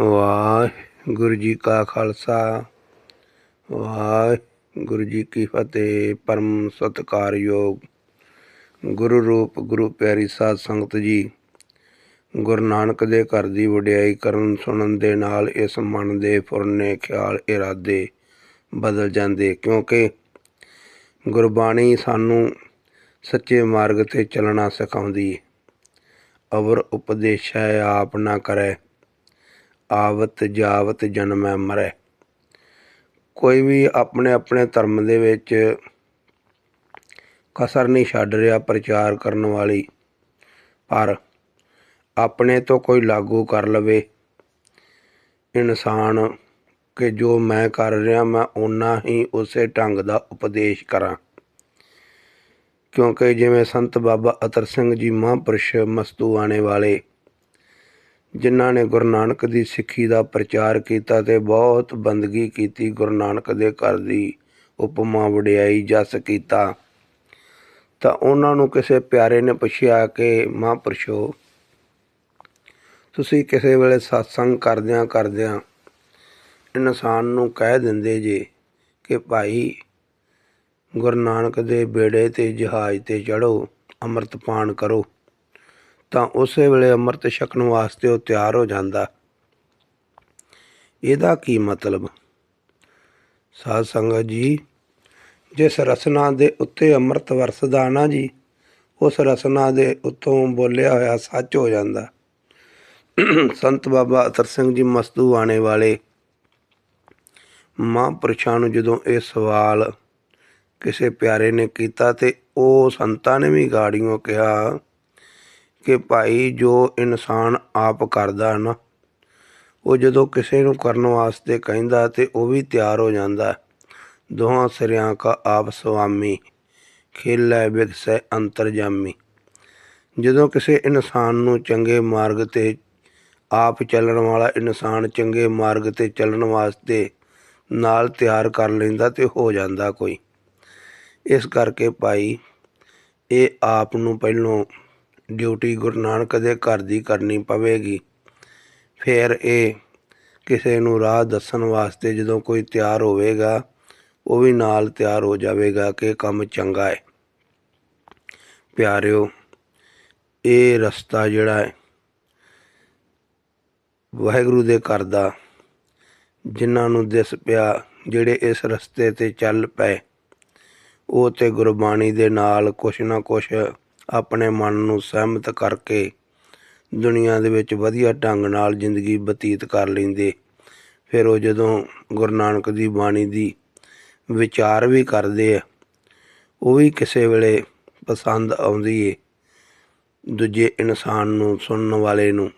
ਵਾਹਿਗੁਰੂ ਜੀ ਕਾ ਖਾਲਸਾ, ਵਾਹਿਗੁਰੂ ਜੀ ਕੀ ਫਤਿਹ, ਪਰਮ ਸਤਿਕਾਰਯੋਗ। ਗੁਰੂ ਰੂਪ, ਗੁਰੂ ਪਿਆਰੀ ਸਾਧ ਸੰਗਤ ਜੀ, ਗੁਰੂ ਨਾਨਕ ਦੇ ਘਰ ਦੀ ਵਡਿਆਈ ਕਰਨ, ਸੁਣਨ ਦੇ ਨਾਲ ਇਸ ਮਨ ਦੇ ਫੁਰਨੇ ਖਿਆਲ, ਇਰਾਦੇ ਬਦਲ ਜਾਂਦੇ। ਕਿਉਂਕਿ ਗੁਰਬਾਣੀ ਸਾਨੂੰ ਸੱਚੇ ਮਾਰਗ ਤੇ ਚੱਲਣਾ ਸਿਖਾਉਂਦੀ। ਹੈ ਅਵਰ ਉਪਦੇਸ਼ੈ ਆਪ ਨਾ ਕਰੈ। ਆਵਤ ਜਾਵਤ ਜਨਮੈ ਮਰੈ। ਕੋਈ ਵੀ ਆਪਣੇ ਆਪਣੇ ਧਰਮ ਦੇ ਵਿੱਚ ਕਸਰ ਨਹੀਂ ਛੱਡ ਰਿਹਾ ਪ੍ਰਚਾਰ ਕਰਨ ਵਾਲੀ। ਪਰ ਆਪਣੇ ਤੋਂ ਕੋਈ ਲਾਗੂ ਕਰ ਲਵੇ। ਇਨਸਾਨ ਕਿ ਜੋ ਮੈਂ ਕਰ ਰਿਹਾ, ਮੈਂ ਓਨਾ ਹੀ ਉਸੇ ਢੰਗ ਦਾ ਉਪਦੇਸ਼ ਕਰਾਂ। ਕਿਉਂਕਿ ਜਿਵੇਂ ਸੰਤ ਬਾਬਾ ਅਤਰ ਸਿੰਘ ਜੀ ਮਹਾਂਪੁਰਸ਼ ਮਸਤੂਆਣੇ ਵਾਲੇ ਜਿਨ੍ਹਾਂ ਨੇ ਗੁਰੂ ਨਾਨਕ ਦੀ ਸਿੱਖੀ ਦਾ ਪ੍ਰਚਾਰ ਕੀਤਾ ਤੇ ਬਹੁਤ ਬੰਦਗੀ ਕੀਤੀ, ਗੁਰੂ ਨਾਨਕ ਦੇ ਘਰ ਦੀ ਉਪਮਾ ਵਡਿਆਈ ਜਸ ਕੀਤਾ। ਤਾਂ ਉਹਨਾਂ ਨੂੰ ਕਿਸੇ ਪਿਆਰੇ ਨੇ ਪੁੱਛਿਆ ਕਿ, ਮਹਾਂਪੁਰਸ਼ੋ, ਤੁਸੀਂ ਕਿਸੇ ਵੇਲੇ satsang ਕਰਦਿਆਂ ਕਰਦਿਆਂ ਇਨਸਾਨ ਨੂੰ ਕਹਿ ਦਿੰਦੇ ਜੇ ਕਿ ਭਾਈ ਗੁਰੂ ਨਾਨਕ ਦੇ ਬੇੜੇ ਤੇ ਜਹਾਜ਼ ਤੇ ਚੜੋ ਅੰਮ੍ਰਿਤ ਪਾਨ ਕਰੋ। ਤਾਂ ਉਸੇ ਵੇਲੇ ਅੰਮ੍ਰਿਤ ਛਕਣ ਵਾਸਤੇ ਉਹ ਤਿਆਰ ਹੋ ਜਾਂਦਾ। ਇਹਦਾ ਕੀ ਮਤਲਬ? ਸਾਧ ਸੰਗਤ ਜੀ, ਜਿਸ ਰਸਨਾ ਦੇ ਉੱਤੇ ਅੰਮ੍ਰਿਤ ਵਰਸਦਾ ਨਾ ਜੀ, ਉਸ ਰਸਨਾ ਦੇ ਉੱਤੋਂ ਬੋਲਿਆ ਹੋਇਆ ਸੱਚ ਹੋ ਜਾਂਦਾ। ਸੰਤ ਬਾਬਾ ਅਤਰ ਸਿੰਘ ਜੀ ਮਸਤੂ ਆਣੇ ਵਾਲੇ ਮਹਾਂਪੁਰਸ਼ਾਂ ਨੂੰ ਜਦੋਂ ਇਹ ਸਵਾਲ ਕਿਸੇ ਪਿਆਰੇ ਨੇ ਕੀਤਾ ਤੇ ਉਹ ਸੰਤਾਂ ਨੇ ਵੀ ਗਾੜੀਆਂ ਕਿਹਾ ਕਿ ਭਾਈ ਜੋ ਇਨਸਾਨ ਆਪ ਕਰਦਾ ਨਾ, ਉਹ ਜਦੋਂ ਕਿਸੇ ਨੂੰ ਕਰਨ ਵਾਸਤੇ ਕਹਿੰਦਾ ਤੇ ਉਹ ਵੀ ਤਿਆਰ ਹੋ ਜਾਂਦਾ। ਦੋਹਾਂ ਸਿਰਿਆਂ ਕਾ ਆਪ ਸੁਆਮੀ ਖੇਲੇ ਵਿਗਸੈ ਅੰਤਰਜਾਮੀ। ਜਦੋਂ ਕਿਸੇ ਇਨਸਾਨ ਨੂੰ ਚੰਗੇ ਮਾਰਗ ਤੇ ਆਪ ਚੱਲਣ ਵਾਲਾ ਇਨਸਾਨ ਚੰਗੇ ਮਾਰਗ ਤੇ ਚੱਲਣ ਵਾਸਤੇ ਨਾਲ ਤਿਆਰ ਕਰ ਲੈਂਦਾ ਤੇ ਹੋ ਜਾਂਦਾ ਕੋਈ। ਇਸ ਕਰਕੇ ਭਾਈ, ਇਹ ਆਪ ਨੂੰ ਪਹਿਲੋਂ ਡਿਊਟੀ ਗੁਰੂ ਨਾਨਕ ਦੇ ਘਰ ਦੀ ਕਰਨੀ ਪਵੇਗੀ। ਫਿਰ ਇਹ ਕਿਸੇ ਨੂੰ ਰਾਹ ਦੱਸਣ ਵਾਸਤੇ ਜਦੋਂ ਕੋਈ ਤਿਆਰ ਹੋਵੇਗਾ, ਉਹ ਵੀ ਨਾਲ ਤਿਆਰ ਹੋ ਜਾਵੇਗਾ ਕਿ ਕੰਮ ਚੰਗਾ ਹੈ। ਪਿਆਰਿਓ, ਇਹ ਰਸਤਾ ਜਿਹੜਾ ਹੈ, ਵਾਹਿਗੁਰੂ ਦੇ ਘਰ ਦਾ, ਜਿਨ੍ਹਾਂ ਨੂੰ ਦਿਸ ਪਿਆ, ਜਿਹੜੇ ਇਸ ਰਸਤੇ ਤੇ ਚੱਲ ਪਏ, ਉਹ ਤੇ ਗੁਰਬਾਣੀ ਦੇ ਨਾਲ ਕੁਛ ਨਾ ਕੁਛ ਆਪਣੇ ਮਨ ਨੂੰ ਸਹਿਮਤ ਕਰਕੇ ਦੁਨੀਆ ਦੇ ਵਿੱਚ ਵਧੀਆ ਢੰਗ ਨਾਲ ਜ਼ਿੰਦਗੀ ਬਤੀਤ ਕਰ ਲੈਂਦੇ। ਫਿਰ ਉਹ ਜਦੋਂ ਗੁਰੂ ਨਾਨਕ ਦੀ ਬਾਣੀ ਦੀ ਵਿਚਾਰ ਵੀ ਕਰਦੇ ਆ, ਉਹ ਵੀ ਕਿਸੇ ਵੇਲੇ ਪਸੰਦ ਆਉਂਦੀ ਏ। ਦੂਜੇ ਇਨਸਾਨ ਨੂੰ ਸੁਣਨ ਵਾਲੇ ਨੂੰ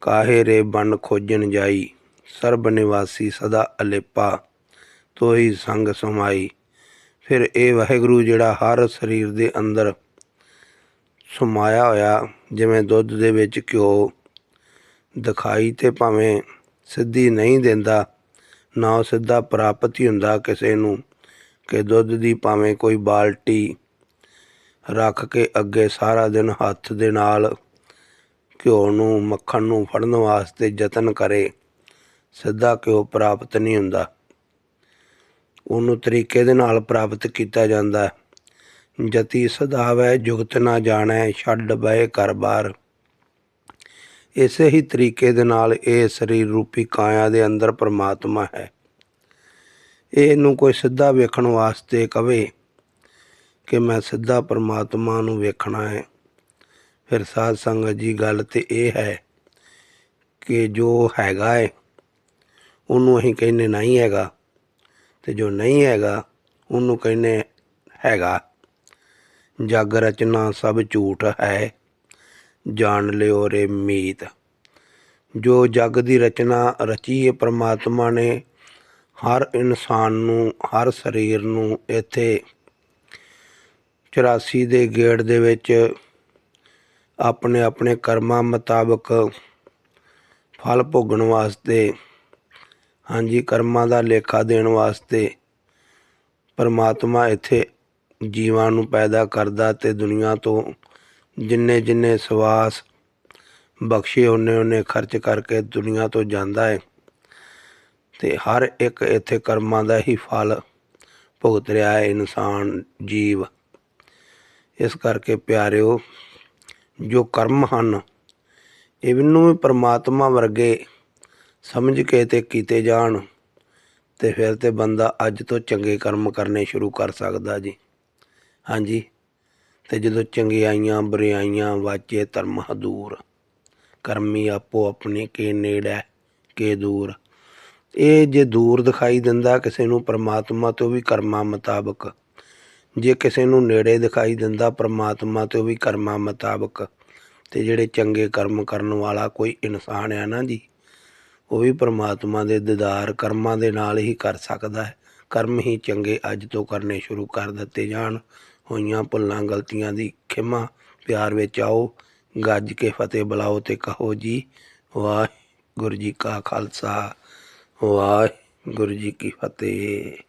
ਕਾਹੇ ਰੇ ਬਨ ਖੋਜਣ ਜਾਈ, ਸਰਬ ਨਿਵਾਸੀ ਸਦਾ ਅਲੇਪਾ ਤੋਈ ਸੰਗ ਸਮਾਈ। ਫਿਰ ਇਹ ਵਾਹਿਗੁਰੂ ਜਿਹੜਾ ਹਰ ਸਰੀਰ ਦੇ ਅੰਦਰ ਸਮਾਇਆ ਹੋਇਆ, ਜਿਵੇਂ ਦੁੱਧ ਦੇ ਵਿੱਚ ਘਿਓ ਦਿਖਾਈ ਤੇ ਭਾਵੇਂ ਸਿੱਧੀ ਨਹੀਂ ਦਿੰਦਾ, ਨਾ ਉਹ ਸਿੱਧਾ ਪ੍ਰਾਪਤ ਹੀ ਹੁੰਦਾ ਕਿਸੇ ਨੂੰ ਕਿ ਦੁੱਧ ਦੀ ਭਾਵੇਂ ਕੋਈ ਬਾਲਟੀ ਰੱਖ ਕੇ ਅੱਗੇ ਸਾਰਾ ਦਿਨ ਹੱਥ ਦੇ ਨਾਲ ਘਿਓ ਨੂੰ, ਮੱਖਣ ਨੂੰ ਫੜਨ ਵਾਸਤੇ ਯਤਨ ਕਰੇ, ਸਿੱਧਾ ਘਿਓ ਪ੍ਰਾਪਤ ਨਹੀਂ ਹੁੰਦਾ। ਉਹਨੂੰ ਤਰੀਕੇ ਦੇ ਨਾਲ ਪ੍ਰਾਪਤ ਕੀਤਾ ਜਾਂਦਾ। ਹੈ ਜਤੀ ਸਦਾਵੈ ਜੁਗਤ ਨਾ ਜਾਣੈ, ਛੱਡ ਬਏ ਘਰ-ਬਾਰ ਇਸੇ ਹੀ ਤਰੀਕੇ ਦੇ ਨਾਲ ਇਹ ਸਰੀਰ ਰੂਪੀ ਕਾਇਆ ਦੇ ਅੰਦਰ ਪਰਮਾਤਮਾ ਹੈ। ਇਹਨੂੰ ਕੋਈ ਸਿੱਧਾ ਵੇਖਣ ਵਾਸਤੇ ਕਵੇ ਕਿ ਮੈਂ ਸਿੱਧਾ ਪਰਮਾਤਮਾ ਨੂੰ ਵੇਖਣਾ ਹੈ। ਫਿਰ ਸਾਧ ਸੰਗਤ ਜੀ ਗੱਲ ਤੇ ਇਹ ਹੈ ਕਿ ਜੋ ਹੈਗਾ ਹੈ ਉਹਨੂੰ ਅਸੀਂ ਕਹਿੰਦੇ ਨਹੀਂ ਹੈਗਾ ਤੇ ਜੋ ਨਹੀਂ ਹੈਗਾ, ਉਹਨੂੰ ਕਹਿੰਦੇ ਹੈਗਾ। ਜਗ ਰਚਨਾ ਸਭ ਝੂਠ ਹੈ, ਜਾਣ ਲਿਓ ਰੇ ਮੀਤ। ਜੋ ਜਗ ਦੀ ਰਚਨਾ ਰਚੀ ਹੈ ਪ੍ਰਮਾਤਮਾ ਨੇ, ਹਰ ਇਨਸਾਨ ਨੂੰ, ਹਰ ਸਰੀਰ ਨੂੰ ਇੱਥੇ 84 ਦੇ ਗੇੜ ਦੇ ਵਿੱਚ ਆਪਣੇ ਆਪਣੇ ਕਰਮਾਂ ਮੁਤਾਬਕ ਫਲ ਭੋਗਣ ਵਾਸਤੇ, ਹਾਂਜੀ, ਕਰਮਾਂ ਦਾ ਲੇਖਾ ਦੇਣ ਵਾਸਤੇ ਪਰਮਾਤਮਾ ਇੱਥੇ ਜੀਵਾਂ ਨੂੰ ਪੈਦਾ ਕਰਦਾ ਤੇ ਦੁਨੀਆ ਤੋਂ ਜਿੰਨੇ ਜਿੰਨੇ ਸਵਾਸ ਬਖਸ਼ੇ, ਉਹਨੇ ਉਹਨੇ ਖਰਚ ਕਰਕੇ ਦੁਨੀਆ ਤੋਂ ਜਾਂਦਾ ਹੈ ਤੇ ਹਰ ਇੱਕ ਇੱਥੇ ਕਰਮਾਂ ਦਾ ਹੀ ਫਲ ਭੁਗਤ ਰਿਹਾ ਹੈ ਇਨਸਾਨ, ਜੀਵ। ਇਸ ਕਰਕੇ ਪਿਆਰਿਓ, ਜੋ ਕਰਮ ਹਨ ਇਹਨੂੰ ਵੀ ਪ੍ਰਮਾਤਮਾ ਵਰਗੇ ਸਮਝ ਕੇ ਤੇ ਕੀਤੇ ਜਾਣ ਤੇ ਫਿਰ ਤੇ ਬੰਦਾ ਅੱਜ ਤੋਂ ਚੰਗੇ ਕਰਮ ਕਰਨੇ ਸ਼ੁਰੂ ਕਰ ਸਕਦਾ ਜੀ। ਹਾਂਜੀ। ਅਤੇ ਜਦੋਂ ਚੰਗਿਆਈਆਂ ਬੁਰਿਆਈਆਂ ਵਾਚੇ ਧਰਮ ਹਦੂਰ। ਕਰਮੀ ਆਪੋ ਆਪਣੇ ਕੇ ਨੇੜੇ, ਕੇ ਦੂਰ। ਇਹ ਜੇ ਦੂਰ ਦਿਖਾਈ ਦਿੰਦਾ ਕਿਸੇ ਨੂੰ ਪਰਮਾਤਮਾ ਤੋਂ ਵੀ ਕਰਮਾਂ ਮੁਤਾਬਕ। ਜੇ ਕਿਸੇ ਨੂੰ ਨੇੜੇ ਦਿਖਾਈ ਦਿੰਦਾ ਪਰਮਾਤਮਾ ਤੋਂ ਵੀ ਕਰਮਾਂ ਮੁਤਾਬਕ। ਤੇ ਜਿਹੜੇ ਚੰਗੇ ਕਰਮ ਕਰਨ ਵਾਲਾ ਕੋਈ ਇਨਸਾਨ ਹੈ ਨਾ ਜੀ, ਉਹ ਵੀ ਪਰਮਾਤਮਾ ਦੇ ਦੀਦਾਰ ਕਰਮਾਂ ਦੇ ਨਾਲ ਹੀ ਕਰ ਸਕਦਾ ਹੈ। ਕਰਮ ਹੀ ਚੰਗੇ ਅੱਜ ਤੋਂ ਕਰਨੇ ਸ਼ੁਰੂ ਕਰ ਦਿੱਤੇ ਜਾਣ। ਹੋਈਆਂ ਭੁੱਲਾਂ, ਗਲਤੀਆਂ ਦੀ ਖਿਮਾ ਪਿਆਰ ਵਿੱਚ ਆਓ। ਗੱਜ ਕੇ ਫਤਿਹ ਬੁਲਾਓ ਤੇ ਕਹੋ ਜੀ, ਵਾਹਿਗੁਰੂ ਜੀ ਕਾ ਖਾਲਸਾ, ਵਾਹਿਗੁਰੂ ਜੀ ਕੀ ਫਤਿਹ।